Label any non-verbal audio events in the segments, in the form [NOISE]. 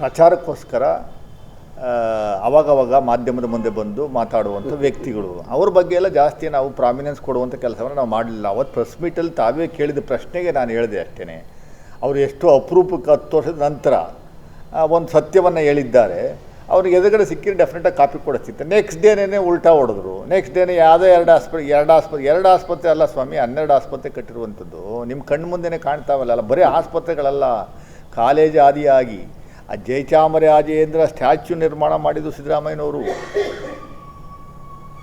ಪ್ರಚಾರಕ್ಕೋಸ್ಕರ ಅವಾಗವಾಗ ಮಾಧ್ಯಮದ ಮುಂದೆ ಬಂದು ಮಾತಾಡುವಂಥ ವ್ಯಕ್ತಿಗಳು. ಅವ್ರ ಬಗ್ಗೆ ಎಲ್ಲ ಜಾಸ್ತಿ ನಾವು ಪ್ರಾಮಿನೆನ್ಸ್ ಕೊಡುವಂಥ ಕೆಲಸವನ್ನು ನಾವು ಮಾಡಲಿಲ್ಲ. ಅವತ್ತು ಪ್ರೆಸ್ ಮೀಟಲ್ಲಿ ತಾವೇ ಕೇಳಿದ ಪ್ರಶ್ನೆಗೆ ನಾನು ಹೇಳಿದೆ ಅಷ್ಟೇ ಅವರು ಎಷ್ಟು ಅಪರೂಪಕ್ಕೆ ಹತ್ತು ವರ್ಷದ ನಂತರ ಒಂದು ಸತ್ಯವನ್ನು ಹೇಳಿದ್ದಾರೆ. ಅವ್ರಿಗೆ ಎದುರುಗಡೆ ಸಿಕ್ಕಿದ್ರೆ ಡೆಫಿನೆಟಾಗಿ ಕಾಪಿ ಕೊಡಿಸ್ತಿತ್ತು. ನೆಕ್ಸ್ಟ್ ಡೇನೇ ಉಲ್ಟಾ ಹೊಡೆದ್ರು. ನೆಕ್ಸ್ಟ್ ಡೇನೇ ಯಾವುದೇ ಎರಡು ಆಸ್ಪತ್ರೆ ಎರಡು ಆಸ್ಪತ್ರೆ ಎರಡು ಆಸ್ಪತ್ರೆ ಅಲ್ಲ ಸ್ವಾಮಿ, ಹನ್ನೆರಡು ಆಸ್ಪತ್ರೆ ಕಟ್ಟಿರುವಂಥದ್ದು. ನಿಮ್ಮ ಕಣ್ಣು ಮುಂದೆನೇ ಕಾಣ್ತಾವಲ್ಲ ಅಲ್ಲ ಬರೀ ಆಸ್ಪತ್ರೆಗಳಲ್ಲ, ಕಾಲೇಜ್ ಆದಿಯಾಗಿ. ಆ ಜಯಚಾಮರಾಜೇಂದ್ರ ಸ್ಟ್ಯಾಚ್ಯು ನಿರ್ಮಾಣ ಮಾಡಿದ್ದು ಸಿದ್ದರಾಮಯ್ಯನವರು.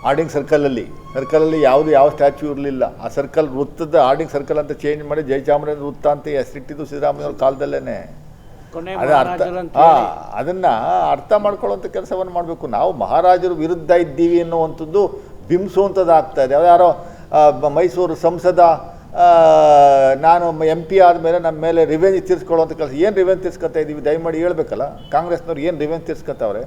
ಆರ್ಡಿಂಗ್ ಸರ್ಕಲಲ್ಲಿ. ಸರ್ಕಲಲ್ಲಿ ಯಾವುದು ಯಾವ ಸ್ಟ್ಯಾಚ್ಯೂ ಇರಲಿಲ್ಲ. ಆ ಸರ್ಕಲ್ ವೃತ್ತದ ಆರ್ಡಿಂಗ್ ಸರ್ಕಲ್ ಅಂತ ಚೇಂಜ್ ಮಾಡಿ ಜಯಚಾಮರಾಜೇಂದ್ರ ವೃತ್ತ ಅಂತ ಹೆಸರಿಟ್ಟಿದ್ದು ಸಿದ್ದರಾಮಯ್ಯವ್ರ ಕಾಲದಲ್ಲೇ ಅದೇ ಅರ್ಥ ಹಾ. ಅದನ್ನ ಅರ್ಥ ಮಾಡ್ಕೊಳ್ಳೋಂಥ ಕೆಲಸವನ್ನು ಮಾಡಬೇಕು. ನಾವು ಮಹಾರಾಜರ ವಿರುದ್ಧ ಇದ್ದೀವಿ ಅನ್ನುವಂಥದ್ದು ಬಿಂಬಿಸುವಂಥದ್ದು ಆಗ್ತಾ ಇದೆ ಯಾರೋ ಮೈಸೂರು ಸಂಸದ ಆ, ನಾನು ಎಂ ಪಿ ಆದಮೇಲೆ ನಮ್ಮ ಮೇಲೆ ರಿವೆಂಜ್ ತೀರಿಸ್ಕೊಳ್ಳೋಂಥ ಕೆಲಸ ಏನು ರಿವೆಂಜ್ ತೀರ್ಸ್ಕೊತಾ ಇದ್ದೀವಿ ದಯಮಾಡಿ ಹೇಳ್ಬೇಕಲ್ಲ? ಕಾಂಗ್ರೆಸ್ನವ್ರು ಏನು ರಿವೆಂಜ್ ತೀರ್ಸ್ಕೊತಾವ್ರೆ?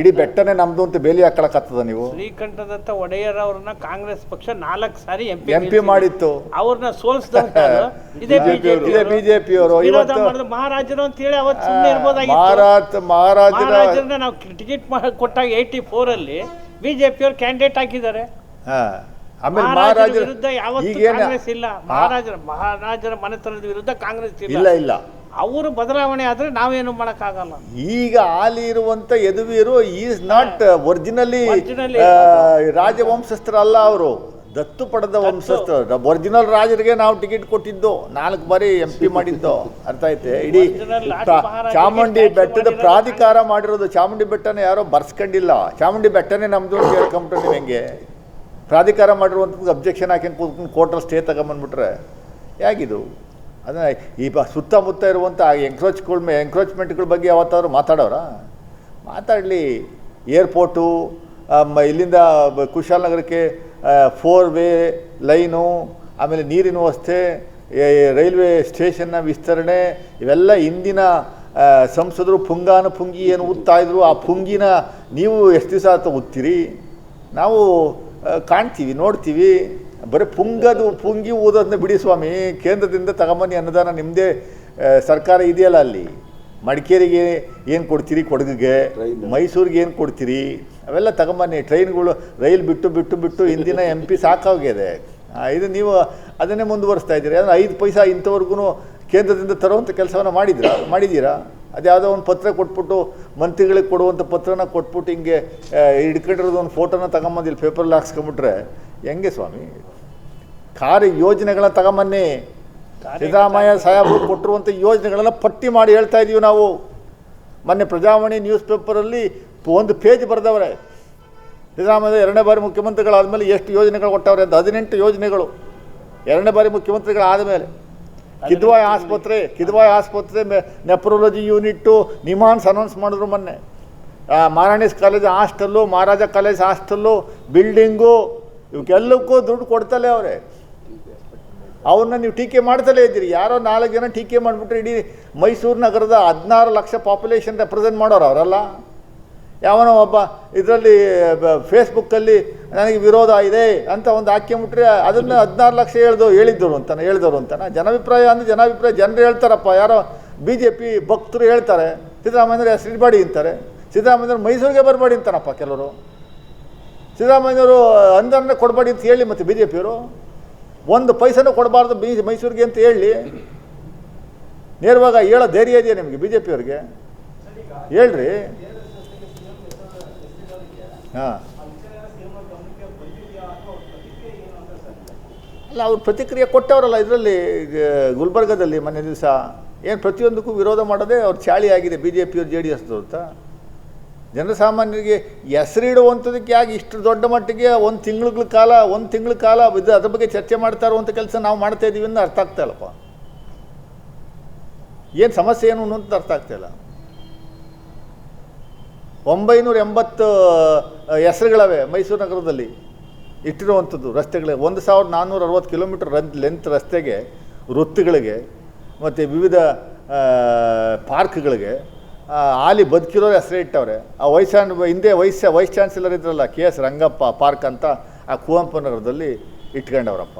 ಇಡೀ ಬೆಟ್ಟನೇ ನಮ್ದು ಅಂತ ಬೇಲಿ ಹಾಕೊಳಕತ್ತದ ನೀವು? ಶ್ರೀಕಂಠದತ್ತ ಒಡೆಯರ್ ಅವ್ರನ್ನ ಕಾಂಗ್ರೆಸ್ ಪಕ್ಷ ನಾಲ್ಕು ಸಾರಿ ಎಂ ಪಿ ಮಾಡಿತ್ತು. ಅವ್ರನ್ನ ಸೋಲಿಸಿದ ಬಿಜೆಪಿ ಅವರು. ಇವತ್ತು ಮಹಾರಾಜರು ಅಂತ ಹೇಳಿ ಅವತ್ತು ಸುಮ್ಮನೆ ಇರ್ಬೋದಾಗಿತ್ತು. ಮಹಾರಾಜ ಮಹಾರಾಜರ ಮಹಾರಾಜರನ್ನ ನಾವು ಟಿಕೆಟ್ ಕೊಟ್ಟಾಗ ಏಯ್ಟಿ ಫೋರ್ ಅಲ್ಲಿ ಬಿಜೆಪಿ ಅವ್ರು ಕ್ಯಾಂಡಿಡೇಟ್ ಹಾಕಿದ್ದಾರೆ. ಹಾ. ಆಮೇಲೆ ಮಹಾರಾಜರ ವಿರುದ್ಧ ಯಾವತ್ತೂ ಈಗೇನ ಕಾಂಗ್ರೆಸ್ ಇಲ್ಲ. ಮಹಾರಾಜರ ಮಹಾರಾಜರ ಮನೆತನದ ವಿರುದ್ಧ ಕಾಂಗ್ರೆಸ್ ಇಲ್ಲ. ಇಲ್ಲ ಇಲ್ಲ. ಅವರು ಬದಲಾವಣೆ ಆದ್ರೆ ನಾವೇನು ಮಾಡಕ್ಕಾಗಲ್ಲ. ಈಗ ಹಾಲಿ ಇರುವಂತ Yaduveer is not originally Originally ರಾಜವಂಶಸ್ಥರಲ್ಲ ಅವರು. ದತ್ತು ಪಡೆದ ವಂಶಸ್ಥರು. ಒರಿಜಿನಲ್ ರಾಜರಿಗೆ ನಾವು ಟಿಕೆಟ್ ಕೊಟ್ಟಿದ್ದು. ನಾಲ್ಕು ಬಾರಿ ಎಂ ಪಿ [LAUGHS] ಮಾಡಿದ್ದು. ಅರ್ಥ ಐತೆ ಇಡೀ Original last ಪ್ರಾ- ಮಹಾರಾಜರಿಗೆ ಚಾಮುಂಡಿ statue ಬೆಟ್ಟದ ಮಾಡಿರೋದು ಪ್ರಾಧಿಕಾರ ಮಾಡಿರೋದು. ಚಾಮುಂಡಿ ಬೆಟ್ಟನ ಯಾರೋ ಬರ್ಸ್ಕೊಂಡಿಲ್ಲ. ಚಾಮುಂಡಿ ಬೆಟ್ಟನೇ ನಮ್ದು ಅಂತ ಹೇಳ್ಕೊಂಬಿಟ್ರೆ ನೀವು ಹೆಂಗೆ? ಪ್ರಾಧಿಕಾರ ಮಾಡಿರುವಂಥದ್ದು ಅಬ್ಜೆಕ್ಷನ್ ಹಾಕಿ ಕೂತ್ಕೊಂಡು ಕೋರ್ಟಲ್ಲಿ ಸ್ಟೇ ತಗೊಂಬಂದ್ಬಿಟ್ರೆ ಹೇಗಿದು? ಅದನ್ನು ಈ ಬ ಸುತ್ತಮುತ್ತ ಇರುವಂಥ ಎಂಕ್ರೋಚ್ಗಳ ಮೇ ಎಂಕ್ರೋಚ್ಮೆಂಟ್ಗಳ ಬಗ್ಗೆ ಯಾವತ್ತಾದರೂ ಮಾತಾಡೋರ? ಮಾತಾಡಲಿ ಏರ್ಪೋರ್ಟು ಇಲ್ಲಿಂದ ಕುಶಾಲನಗರಕ್ಕೆ ಫೋರ್ ವೇ ಲೈನು ಆಮೇಲೆ ನೀರಿನ ವ್ಯವಸ್ಥೆ ರೈಲ್ವೆ ಸ್ಟೇಷನ್ನ ವಿಸ್ತರಣೆ, ಇವೆಲ್ಲ ಇಂದಿನ ಸಂಸದರು ಪುಂಗಾನು ಪುಂಗಿ ಏನು ಉತ್ತಾಯಿದ್ರು ಆ ಪುಂಗಿನ ನೀವು ಎಷ್ಟು ದಿವಸ ಉತ್ತೀರಿ ನಾವು ಕಾಣ್ತೀವಿ ನೋಡ್ತೀವಿ. ಬರೀ ಪುಂಗದು ಪುಂಗಿ ಊದೋದನ್ನ ಬಿಡಿ ಸ್ವಾಮಿ. ಕೇಂದ್ರದಿಂದ ತಗೊಂಬನ್ನಿ ಅನ್ನದಾನ ನಿಮ್ಮದೇ ಸರ್ಕಾರ ಇದೆಯಲ್ಲ ಅಲ್ಲಿ? ಮಡಿಕೇರಿಗೆ ಏನು ಕೊಡ್ತೀರಿ ಕೊಡಗಿಗೆ? ಮೈಸೂರಿಗೆ ಏನು ಕೊಡ್ತೀರಿ? ಅವೆಲ್ಲ ತಗೊಂಬನ್ನಿ. ಟ್ರೈನ್ಗಳು ರೈಲ್ ಬಿಟ್ಟು ಬಿಟ್ಟು ಬಿಟ್ಟು ಹಿಂದಿನ [LAUGHS] ಎಂ ಪಿ ಸಾಕಾಗಿದೆ. ಇದು ನೀವು ಅದನ್ನೇ ಮುಂದುವರಿಸ್ತಾ ಇದ್ದೀರಿ. ಅಂದರೆ ಐದು ಪೈಸಾ ಇಂಥವ್ರಿಗೂ ಕೇಂದ್ರದಿಂದ ತರುವಂಥ ಕೆಲಸವನ್ನು ಮಾಡಿದ್ರ? ಮಾಡಿದ್ದೀರಾ? ಅದ್ಯಾವುದೋ ಒಂದು ಪತ್ರ ಕೊಟ್ಬಿಟ್ಟು ಮಂತ್ರಿಗಳಿಗೆ ಕೊಡುವಂಥ ಪತ್ರನ ಕೊಟ್ಬಿಟ್ಟು ಹಿಂಗೆ ಹಿಡ್ಕೊಂಡಿರೋದು ಒಂದು ಫೋಟೋನ ತಗೊಂಬಂದು ಇಲ್ಲಿ ಪೇಪರಲ್ಲಿ ಹಾಕ್ಸ್ಕೊಂಬಿಟ್ರೆ ಹೆಂಗೆ ಸ್ವಾಮಿ? ಕಾರ್ಯ ಯೋಜನೆಗಳನ್ನ ತಗೊಂಬನ್ನಿ. ಸಿದ್ದರಾಮಯ್ಯ ಸಾಹೇಬರು ಕೊಟ್ಟಿರುವಂಥ ಯೋಜನೆಗಳನ್ನ ಪಟ್ಟಿ ಮಾಡಿ ಹೇಳ್ತಾ ಇದ್ದೀವಿ ನಾವು. ಮೊನ್ನೆ ಪ್ರಜಾವಾಣಿ ನ್ಯೂಸ್ ಪೇಪರಲ್ಲಿ ಒಂದು ಪೇಜ್ ಬರೆದವ್ರೆ. ಸಿದ್ದರಾಮಯ್ಯ ಎರಡನೇ ಬಾರಿ ಮುಖ್ಯಮಂತ್ರಿಗಳಾದಮೇಲೆ ಎಷ್ಟು ಯೋಜನೆಗಳು ಕೊಟ್ಟವ್ರೆ ಅಂತ ಹದಿನೆಂಟು ಯೋಜನೆಗಳು. ಎರಡನೇ ಬಾರಿ ಮುಖ್ಯಮಂತ್ರಿಗಳಾದ ಮೇಲೆ ಕಿದ್ವಾಯ್ ಆಸ್ಪತ್ರೆ ಕಿದ್ವಾಯ್ ಆಸ್ಪತ್ರೆ ನೆಪ್ರೋಲಜಿ ಯೂನಿಟ್ಟು ನಿಮಾನ್ಸ್ ಅನೌನ್ಸ್ ಮಾಡಿದ್ರು ಮೊನ್ನೆ. ಮಾರಾಣಿಸ್ Maharani's college hostel Maharaja college hostel building ಇವಕ್ಕೆಲ್ಲಕ್ಕೂ ದುಡ್ಡು ಕೊಡ್ತಲೇ ಅವರೇ. ಅವ್ರನ್ನ ನೀವು ಟೀಕೆ ಮಾಡ್ತಲೇ ಇದ್ದೀರಿ. ಯಾರೋ ನಾಲ್ಕು ಜನ ಟೀಕೆ ಮಾಡಿಬಿಟ್ರೆ ಇಡೀ ಮೈಸೂರು ನಗರದ ಹದಿನಾರು ಲಕ್ಷ ಪಾಪ್ಯುಲೇಷನ್ ರೆಪ್ರೆಸೆಂಟ್ ಮಾಡೋರು ಅವರಲ್ಲ. ಯಾವನೋ ಒಬ್ಬ ಇದರಲ್ಲಿ ಫೇಸ್ಬುಕ್ಕಲ್ಲಿ ನನಗೆ ವಿರೋಧ ಇದೆ ಅಂತ ಒಂದು ಹಾಕ್ಕೊಂಬಿಟ್ರೆ ಅದನ್ನು ಹದಿನಾರು ಲಕ್ಷ ಹೇಳ್ದು, ಹೇಳಿದ್ದರು ಅಂತಾನೆ ಹೇಳಿದರು ಅಂತಾನೆ ಜನಾಭಿಪ್ರಾಯ ಅಂದರೆ ಜನಾಭಿಪ್ರಾಯ, ಜನರು ಹೇಳ್ತಾರಪ್ಪ, ಯಾರೋ ಬಿ ಜೆ ಪಿ ಭಕ್ತರು ಹೇಳ್ತಾರೆ ಸಿದ್ದರಾಮಯ್ಯವ್ರು ಹೆಸರು ಇಡಬೇಡಿ ಅಂತಾರೆ ಸಿದ್ದರಾಮಯ್ಯವ್ರು ಮೈಸೂರಿಗೆ ಬರಬೇಡಿ ಅಂತಾರಪ್ಪ ಕೆಲವರು. ಸಿದ್ದರಾಮಯ್ಯವರು ಅಂದರನ್ನ ಕೊಡಬೇಡಿ ಅಂತ ಹೇಳಿ ಮತ್ತು ಬಿ ಜೆ ಪಿಯವರು ಒಂದು ಪೈಸನೂ ಕೊಡಬಾರ್ದು ಬಿ, ಮೈಸೂರಿಗೆ ಅಂತ ಹೇಳಿ. ನೇರವಾಗ ಹೇಳೋ ಧೈರ್ಯ ಇದೆಯಾ ನಿಮಗೆ ಬಿ ಜೆ ಪಿಯವ್ರಿಗೆ ಹೇಳ್ರಿ. ಹಾಂ. ಅಲ್ಲ, ಅವ್ರು ಪ್ರತಿಕ್ರಿಯೆ ಕೊಟ್ಟವರಲ್ಲ ಇದರಲ್ಲಿ ಗುಲ್ಬರ್ಗದಲ್ಲಿ ಮೊನ್ನೆ ದಿವಸ. ಏನು ಪ್ರತಿಯೊಂದಕ್ಕೂ ವಿರೋಧ ಮಾಡೋದೇ ಅವ್ರ ಚಾಳಿ ಆಗಿದೆ ಬಿ ಜೆ ಪಿಯವ್ರು ಜೆ ಡಿ ಎಸ್ ಅಂತ. ಜನಸಾಮಾನ್ಯರಿಗೆ ಹೆಸರಿಡುವಂಥದಕ್ಕೆ ಆಗಿ ಇಷ್ಟು ದೊಡ್ಡ ಮಟ್ಟಿಗೆ ಒಂದು ತಿಂಗಳ ಕಾಲ, ಒಂದು ತಿಂಗಳ ಕಾಲ ಇದು ಅದ್ರ ಬಗ್ಗೆ ಚರ್ಚೆ ಮಾಡ್ತಾ ಇರುವಂಥ ಕೆಲಸ ನಾವು ಮಾಡ್ತಾ ಇದ್ದೀವಿ ಅಂತ ಅರ್ಥ ಆಗ್ತಾ ಇಲ್ಲಪ್ಪ. ಏನು ಸಮಸ್ಯೆ ಏನು ಅನ್ನೋದು ಅರ್ಥ ಆಗ್ತಾ ಇಲ್ಲ. ಒಂಬೈನೂರ ಎಂಬತ್ತು ಹೆಸರುಗಳವೆ ಮೈಸೂರು ನಗರದಲ್ಲಿ ಇಟ್ಟಿರುವಂಥದ್ದು ರಸ್ತೆಗಳಿಗೆ ಒಂದು ಸಾವಿರದ ನಾನ್ನೂರ ಅರವತ್ತು ಕಿಲೋಮೀಟರ್ ರನ್ ಲೆಂತ್ ರಸ್ತೆಗೆ, ವೃತ್ತಗಳಿಗೆ, ಮತ್ತು ವಿವಿಧ ಪಾರ್ಕ್ಗಳಿಗೆ ಆಲಿ ಬದುಕಿರೋರು ಹೆಸರು ಇಟ್ಟವ್ರೆ. ಆ ವೈಸ್ ಹಿಂದೆ ವೈಸ್ ವೈಸ್ ಚಾನ್ಸಲರ್ ಇದ್ರಲ್ಲ, ಕೆ ಎಸ್ ರಂಗಪ್ಪ ಪಾರ್ಕ್ ಅಂತ ಆ ಕುವೆಂಪು ನಗರದಲ್ಲಿ ಇಟ್ಕೊಂಡವ್ರಪ್ಪ.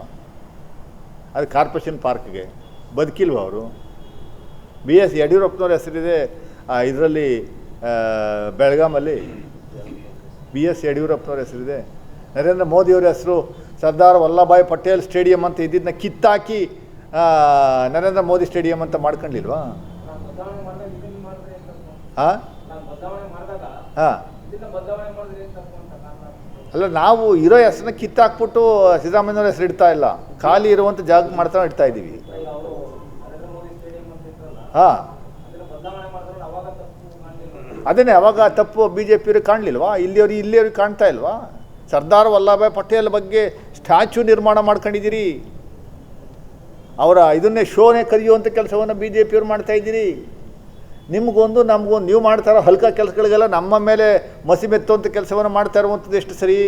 ಅದು ಕಾರ್ಪೊರೇಷನ್ ಪಾರ್ಕ್ಗೆ. ಬದುಕಿಲ್ವ ಅವರು? ಬಿ ಎಸ್ ಯಡಿಯೂರಪ್ಪನವ್ರ ಹೆಸರಿದೆ. ಇದರಲ್ಲಿ ಬೆಳಗಾಮಲ್ಲಿ ಬಿ ಎಸ್ ಯಡಿಯೂರಪ್ಪನವ್ರ ಹೆಸರಿದೆ. ನರೇಂದ್ರ ಮೋದಿಯವ್ರ ಹೆಸರು ಸರ್ದಾರ್ ವಲ್ಲಭಾಯ್ ಪಟೇಲ್ ಸ್ಟೇಡಿಯಂ ಅಂತ ಇದ್ದಿದ್ದನ್ನ ಕಿತ್ತಾಕಿ ನರೇಂದ್ರ ಮೋದಿ ಸ್ಟೇಡಿಯಂ ಅಂತ ಮಾಡ್ಕೊಂಡಿಲ್ವಾ? ಹಾಂ ಹಾಂ ಅಲ್ಲ ನಾವು ಇರೋ ಹೆಸರನ್ನ ಕಿತ್ತಾಕ್ಬಿಟ್ಟು ಸಿದ್ದರಾಮಯ್ಯವ್ರ ಹೆಸರು ಇಡ್ತಾ ಇಲ್ಲ. ಖಾಲಿ ಇರುವಂಥ ಜಾಗ ಮಾಡ್ತಾ ಇಡ್ತಾ ಇದ್ದೀವಿ. ಹಾಂ. ಅದನ್ನೇ ಅವಾಗ ತಪ್ಪು ಬಿ ಜೆ ಪಿಯವ್ರಿಗೆ ಕಾಣಲಿಲ್ವಾ? ಇಲ್ಲಿಯವ್ರಿಗೆ ಇಲ್ಲಿಯವ್ರಿಗೆ ಕಾಣ್ತಾ ಇಲ್ವಾ? ಸರ್ದಾರ್ ವಲ್ಲಭಾಯ್ ಪಟೇಲ್ ಬಗ್ಗೆ ಸ್ಟ್ಯಾಚ್ಯೂ ನಿರ್ಮಾಣ ಮಾಡ್ಕೊಂಡಿದ್ದೀರಿ. ಅವರ ಇದನ್ನೇ ಶೋನೇ ಕರೆಯುವಂಥ ಕೆಲಸವನ್ನು ಬಿ ಜೆ ಪಿಯವ್ರು ಮಾಡ್ತಾ ಇದ್ದೀರಿ. ನಿಮಗೊಂದು, ನಮಗೊಂದು, ನೀವು ಮಾಡ್ತಾರೋ ಹಲ್ಕ ಕೆಲಸಗಳಿಗೆಲ್ಲ ನಮ್ಮ ಮೇಲೆ ಮಸಿ ಮೆತ್ತುವಂಥ ಕೆಲಸವನ್ನು ಮಾಡ್ತಾ ಇರುವಂಥದ್ದು ಎಷ್ಟು ಸರಿ?